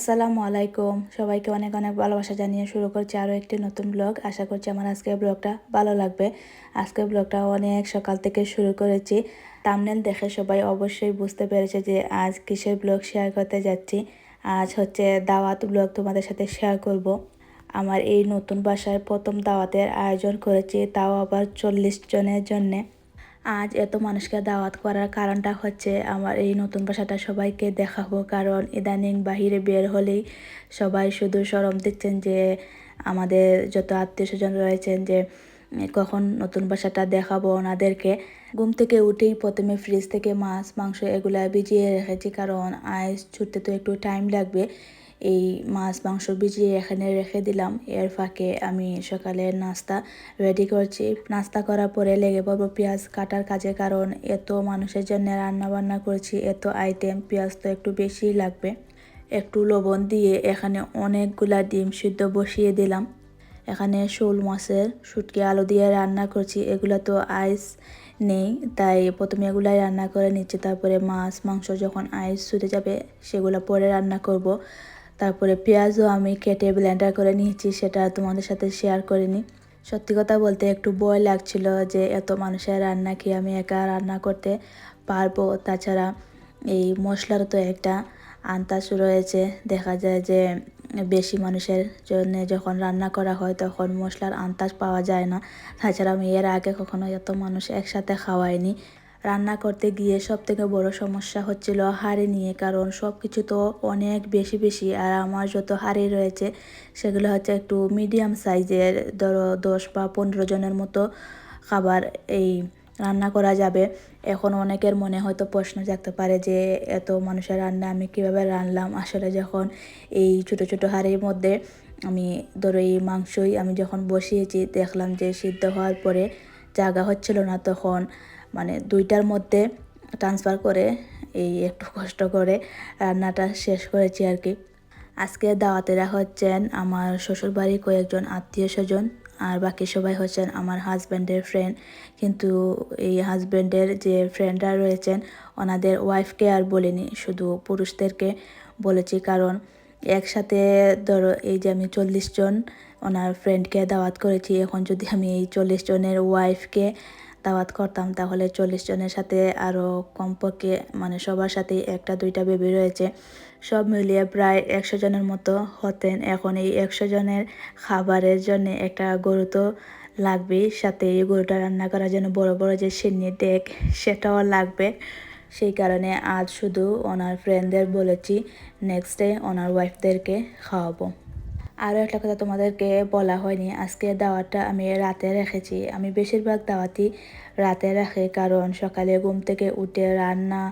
আসসালামু আলাইকুম। সবাইকে অনেক অনেক ভালোবাসা জানিয়ে শুরু করছি আরও একটি নতুন ব্লগ। আশা করছি আমার আজকের ব্লগটা ভালো লাগবে। আজকের ব্লগটা অনেক সকাল থেকে শুরু করেছি। তামনেল দেখে সবাই অবশ্যই বুঝতে পেরেছে যে আজ কিসের ব্লগ শেয়ার করতে যাচ্ছি। আজ হচ্ছে দাওয়াত ব্লগ তোমাদের সাথে শেয়ার করব। আমার এই নতুন বাসায় প্রথম দাওয়াতের আয়োজন করেছি, তাও আবার চল্লিশ জনের জন্যে। আজ এত মানুষকে দাওয়াত করার কারণটা হচ্ছে আমার এই নতুন বাসাটা সবাইকে দেখাবো। কারণ ইদানিং বাহিরে বের হলেই সবাই শুধু সরম দিচ্ছেন যে আমাদের যত আত্মীয় স্বজন রয়েছেন যে কখন নতুন বাসাটা দেখাবো ওনাদেরকে? ঘুম থেকে উঠেই প্রথমে ফ্রিজ থেকে মাছ, মাংস এগুলা ভিজিয়ে রেখেছি। কারণ আইস ছুটতে তো একটু টাইম লাগবে। এই মাছ, মাংস ভিজিয়ে এখানে রেখে দিলাম। এর ফাঁকে আমি সকালের নাস্তা রেডি করছি। নাস্তা করার পরে লেগে পড়ব পেঁয়াজ কাটার কাজে, কারণ এত মানুষের জন্য রান্না বান্না করছি, এত আইটেম পেঁয়াজ তো একটু বেশি লাগবে। একটু লবণ দিয়ে এখানে অনেকগুলা ডিম সিদ্ধ বসিয়ে দিলাম। এখানে শোল মাছের শুটকি আলু দিয়ে রান্না করছি। এগুলো তো আইস নেই, তাই প্রথমে এগুলাই রান্না করে নিচ্ছি। তারপরে মাছ, মাংস যখন আইস ছুটে যাবে, সেগুলো পরে রান্না করব। তারপরে পেঁয়াজও আমি কেটে ব্লেন্ডার করে নিয়েছি, সেটা তোমাদের সাথে শেয়ার করিনি সত্যি কথা বলতে একটু ভয় লাগছিল যে এত মানুষের রান্না কি আমি একা রান্না করতে পারব? তাছাড়া এই মশলারও তো একটা আন্তাজ রয়েছে। দেখা যায় যে বেশি মানুষের জন্য যখন রান্না করা হয় তখন মশলার আন্তাজ পাওয়া যায় না। তাছাড়া আমি এর আগে কখনো এত মানুষ একসাথে খাওয়াইনি। রান্না করতে গিয়ে সব থেকে বড় সমস্যা হচ্ছিল হাঁড়ি নিয়ে। কারণ সব কিছু তো অনেক বেশি বেশি আর আমার যত হাঁড়ি রয়েছে, সেগুলো হচ্ছে একটু মিডিয়াম সাইজের ধরো দশ বা পনেরো জনের মতো খাবার এই রান্না করা যাবে। এখন অনেকের মনে হয়তো প্রশ্ন জাগতে পারে যে, এত মানুষের রান্না আমি কীভাবে রান্নলাম আসলে যখন এই ছোটো ছোটো হাঁড়ির মধ্যে আমি ধরো এই মাংসই আমি যখন বসিয়েছি, দেখলাম যে সিদ্ধ হওয়ার পরে জায়গা হচ্ছিল না তখন মানে দুইটার মধ্যে ট্রান্সফার করে এই একটু কষ্ট করে রান্নাটা শেষ করেছি আর কি। আজকে দাওয়াতেরা হচ্ছেন আমার শ্বশুরবাড়ির কয়েকজন আত্মীয় স্বজন আর বাকি সবাই হচ্ছেন আমার হাজব্যান্ডের ফ্রেন্ড কিন্তু এই হাজব্যান্ডের যে ফ্রেন্ডরা রয়েছেন, ওনাদের ওয়াইফকে আর বলিনি, শুধু পুরুষদেরকে বলেছি। কারণ একসাথে ধরো এই যে আমি চল্লিশ জন ওনার ফ্রেন্ডকে দাওয়াত করেছি, এখন যদি আমি এই চল্লিশ জনের ওয়াইফকে দাওয়াত করতাম, তাহলে চল্লিশ জনের সাথে আরও কমপক্ষে মানে সবার সাথে একটা দুইটা বেবি রয়েছে। সব মিলিয়ে প্রায় একশো জনের মতো হতেন। এখন এই একশো জনের খাবারের জন্য একটা গরু তো লাগবেই, সাথে এই গরুটা রান্না করার জন্য বড় বড় যে সিন্নি ডেক সেটাও লাগবে। সেই কারণে আজ শুধু ওনার ফ্রেন্ডদের বলেছি নেক্সট ডে ওনার ওয়াইফদেরকে খাওয়াবো। আরও একটা কথা তোমাদেরকে বলা হয়নি, আজকে দাওয়াতটা আমি রাতে রেখেছি। আমি বেশিরভাগ দাওয়াতই রাতে রাখি, কারণ সকালে ঘুম থেকে উঠে রান্না,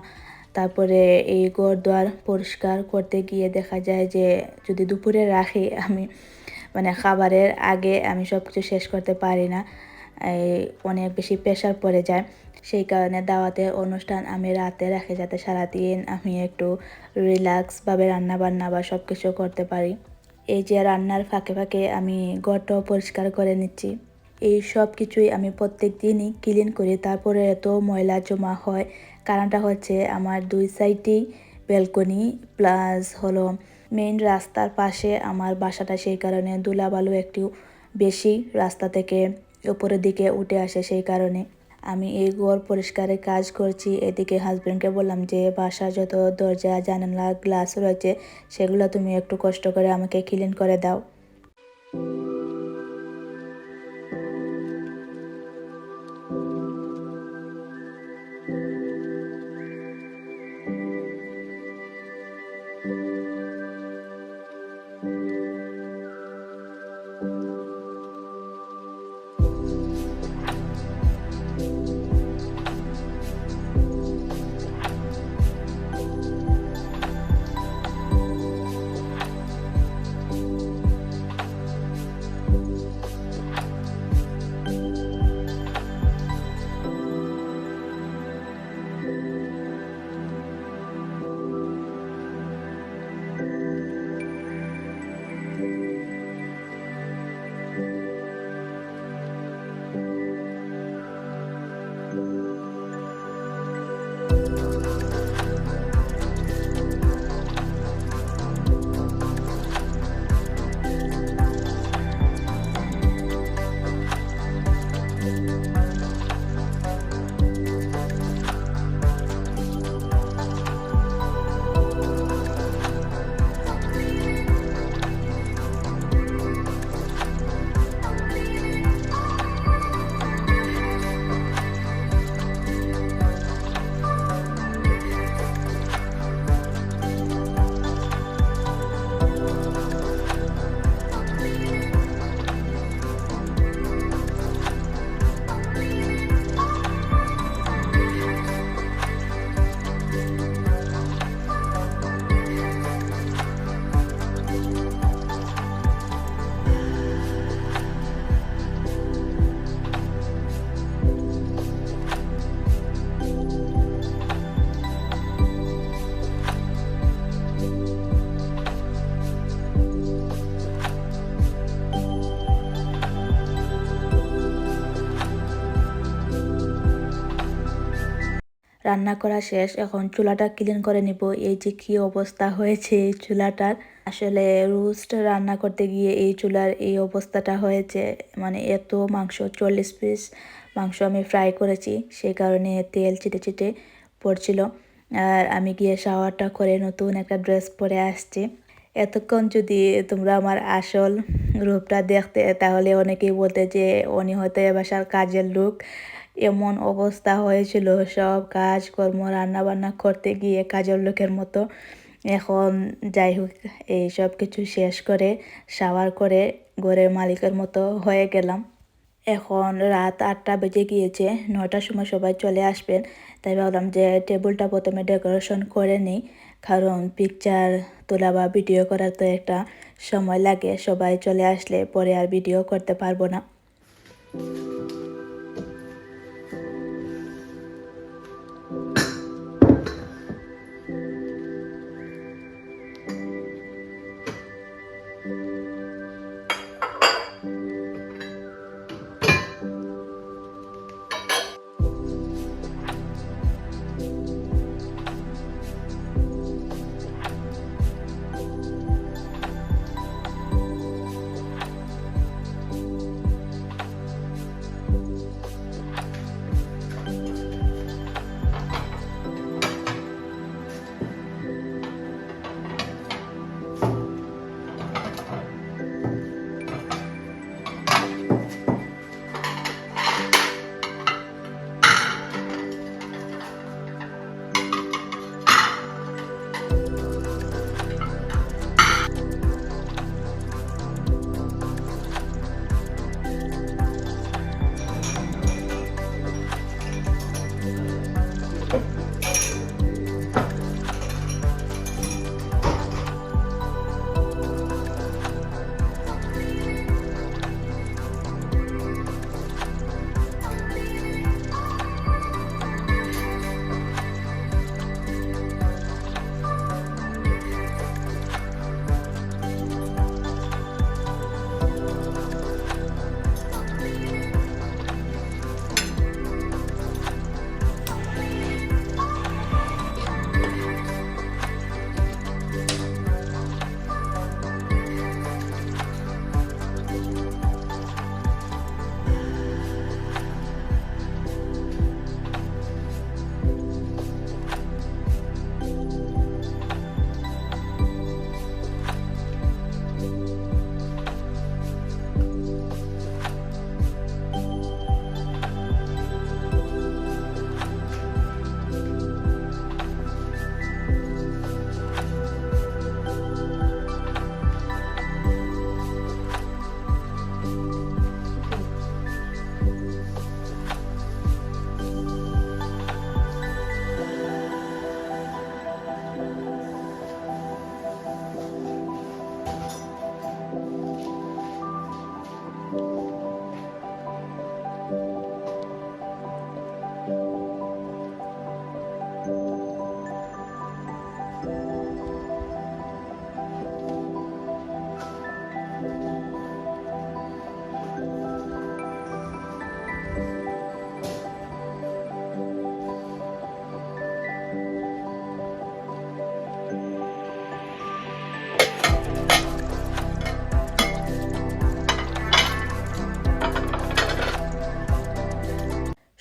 তারপরে এই ঘর দোয়ার পরিষ্কার করতে গিয়ে দেখা যায় যে যদি দুপুরে রাখি, আমি মানে খাবারের আগে আমি সব কিছু শেষ করতে পারি না, এই অনেক বেশি প্রেশার পড়ে যায়। সেই কারণে দাওয়াতের অনুষ্ঠান আমি রাতে রাখি, যাতে সারাদিন আমি একটু রিল্যাক্সভাবে রান্না বান্না বা সব কিছু করতে পারি। এই যে রান্নার ফাঁকে ফাঁকে আমি ঘরটাও পরিষ্কার করে নিচ্ছি। এই সব কিছুই আমি প্রত্যেক দিনই ক্লিন করি। তারপরে এত ময়লা জমা হয়। কারণটা হচ্ছে আমার দুই সাইডেই ব্যালকনি প্লাস হলো মেইন রাস্তার পাশে আমার বাসাটা সেই কারণে ধুলাবালু একটু বেশি রাস্তা থেকে উপরের দিকে উঠে আসে সেই কারণে। আমি এই ঘর পরিষ্কারের কাজ করছি। এদিকে হাজব্যান্ডকে বললাম যে বাসা যত দরজা, জানালা গ্লাস রয়েছে, সেগুলো তুমি একটু কষ্ট করে আমাকে ক্লিন করে দাও। রান্না করা শেষ, এখন চুলাটা ক্লিন করে নিব। এই যে কি অবস্থা হয়েছে এই চুলাটার? আসলে রোস্ট রান্না করতে গিয়ে এই চুলার এই অবস্থাটা হয়েছে। মানে এত মাংস, চল্লিশ পিস মাংস আমি ফ্রাই করেছি সেই কারণে তেল চিটে চিটে পড়ছিল। আর আমি গিয়ে শাওয়ারটা করে নতুন একটা ড্রেস পরে আসছি। এতক্ষণ যদি তোমরা আমার আসল রূপটা দেখতে, তাহলে অনেকেই বলতে যে উনি হয়তো এ বাসার কাজের লোক এমন অবস্থা হয়েছিল, সব কাজ কর্ম রান্না বান্না করতে গিয়ে কাজের লোকের মতো। এখন যাই হোক, এই সব কিছু শেষ করে, সাওয়ার করে ঘরের মালিকের মতো হয়ে গেলাম। এখন রাত আটটা বেজে গিয়েছে নটার সময় সবাই চলে আসবেন। তাই ভাবলাম যে টেবিলটা প্রথমে ডেকোরেশন করে নিই, কারণ পিকচার তোলা বা ভিডিও করার তো একটা সময় লাগে। সবাই চলে আসলে পরে আর ভিডিও করতে পারব না।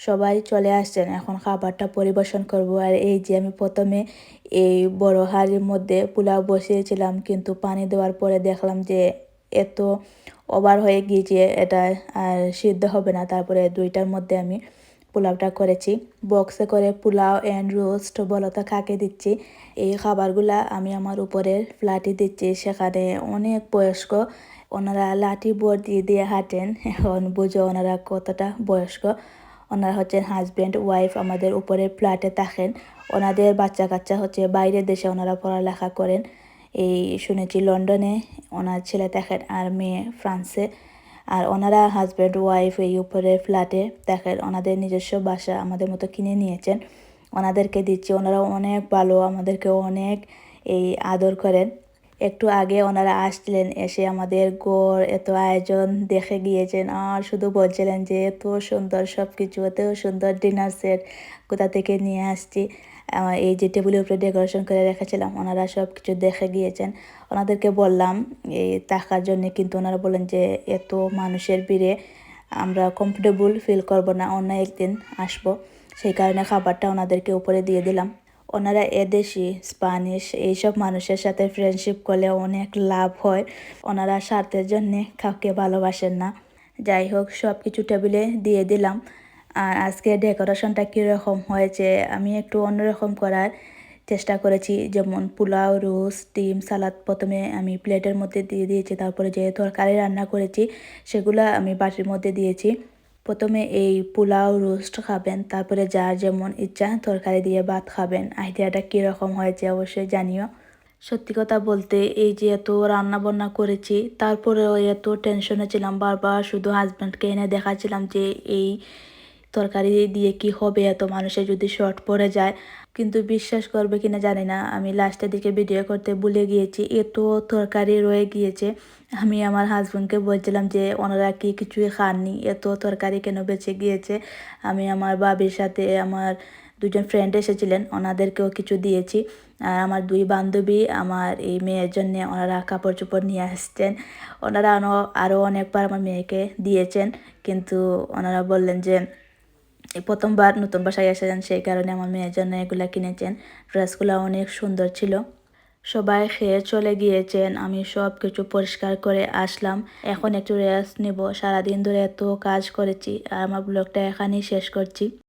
সবাই চলে আসছেন। এখন খাবারটা পরিবেশন করব। আর এই যে আমি প্রথমে এই বড় হাড়ির মধ্যে পোলাও বসিয়েছিলাম, কিন্তু পানি দেওয়ার পরে দেখলাম যে এত ওভার হয়ে গিয়েছে এটা আর সিদ্ধ হবে না। তারপরে দুইটার মধ্যে আমি পোলাওটা করেছি। বক্সে করে পোলাও অ্যান্ড রোস্ট বলতা খাকে দিচ্ছি, এই খাবারগুলা আমি আমার উপরের ফ্ল্যাটে দিচ্ছি। সেখানে অনেক বয়স্ক, ওনারা লাঠি বোর্ড দিয়ে দিয়ে হাঁটেন। এখন বুঝো ওনারা কতটা বয়স্ক। ওনারা হচ্ছেন হাজব্যান্ড ওয়াইফ আমাদের উপরের ফ্ল্যাটে থাকেন। ওনাদের বাচ্চা কাচ্চা হচ্ছে বাইরের দেশে ওনারা পড়ালেখা করেন। এই শুনেছি লন্ডনে ওনার ছেলে দেখেন আর মেয়ে ফ্রান্সে। আর ওনারা হাজব্যান্ড ওয়াইফ এই উপরের ফ্ল্যাটে দেখেন ওনাদের নিজস্ব বাসা আমাদের মতো কিনে নিয়েছেন। ওনাদেরকে দিচ্ছি। ওনারা অনেক ভালো আমাদেরকে অনেক এই আদর করেন। একটু আগে ওনারা আসছিলেন, এসে আমাদের গড় এত আয়োজন দেখে গিয়েছেন। আর শুধু বলছিলেন যে, এত সুন্দর সব কিছু এত সুন্দর ডিনার সেট কোথা থেকে নিয়ে আসছি? এই যে টেবিলের উপরে ডেকোরেশন করে রেখেছিলাম, ওনারা সব কিছু দেখে গিয়েছেন। ওনাদেরকে বললাম, এই থাকার জন্য কিন্তু ওনারা বলেন যে, এত মানুষের ভিড়ে আমরা কমফোর্টেবল ফিল করব না, অন্য একদিন আসব। সেই কারণে খাবারটা ওনাদেরকে উপরে দিয়ে দিলাম। ওনারা এদেশি, স্প্যানিশ, এইসব মানুষের সাথে ফ্রেন্ডশিপ করলে অনেক লাভ হয়। ওনারা স্বার্থের জন্যে কাউকে ভালোবাসেন না। যাই হোক সব কিছু টেবিলে দিয়ে দিলাম। আর আজকে ডেকোরেশনটা কীরকম হয়েছে, আমি একটু অন্যরকম করার চেষ্টা করেছি। যেমন পোলাও রোস ডিম, সালাদ প্রথমে আমি প্লেটের মধ্যে দিয়ে দিয়েছি, তারপরে যে তরকারি রান্না করেছি, সেগুলো আমি বাটির মধ্যে দিয়েছি। প্রথমে এই পোলাও রোস্ট খাবেন, তারপরে যার যেমন ইচ্ছা তরকারি দিয়ে ভাত খাবেন। আইডিয়াটা কীরকম হয়েছে অবশ্যই জানিও। সত্যি কথা বলতে এই যে এত রান্না বান্না করেছি, তারপরেও এত টেনশনে ছিলাম। বারবার শুধু হাজব্যান্ডকে এনে দেখাচ্ছিলাম যে এই তরকারি দিয়ে কি হবে, এত মানুষের যদি শর্ট পড়ে যায়। কিন্তু বিশ্বাস করবে কিনা জানি না। আমি লাস্টের দিকে ভিডিও করতে ভুলে গিয়েছি। এত তরকারি রয়ে গিয়েছে। আমি আমার হাজব্যান্ডকে বলছিলাম যে, ওনারা কি কিছুই খাননি? এত তরকারি কেন বেঁচে গিয়েছে? আমি আমার বাবির সাথে আমার দুজন ফ্রেন্ড এসেছিলেন। ওনাদেরকেও কিছু দিয়েছি। আর আমার দুই বান্ধবী, আমার এই মেয়ের জন্য ওনারা কাপড় চোপড় নিয়ে আসছেন। ওনারা আরও অনেকবার আমার মেয়েকে দিয়েছেন। কিন্তু ওনারা বললেন যে প্রথমবার নতুন বাসায় এসেছেন সেই কারণে আমার মেয়ের জন্য এগুলো কিনেছেন। ড্রেসগুলো অনেক সুন্দর ছিল। সবাই খেয়ে চলে গিয়েছেন, আমি সব কিছু পরিষ্কার করে আসলাম। এখন একটু রেস্ট নেব। সারাদিন ধরে এত কাজ করেছি, আর আমার ব্লগটা এখানেই শেষ করছি।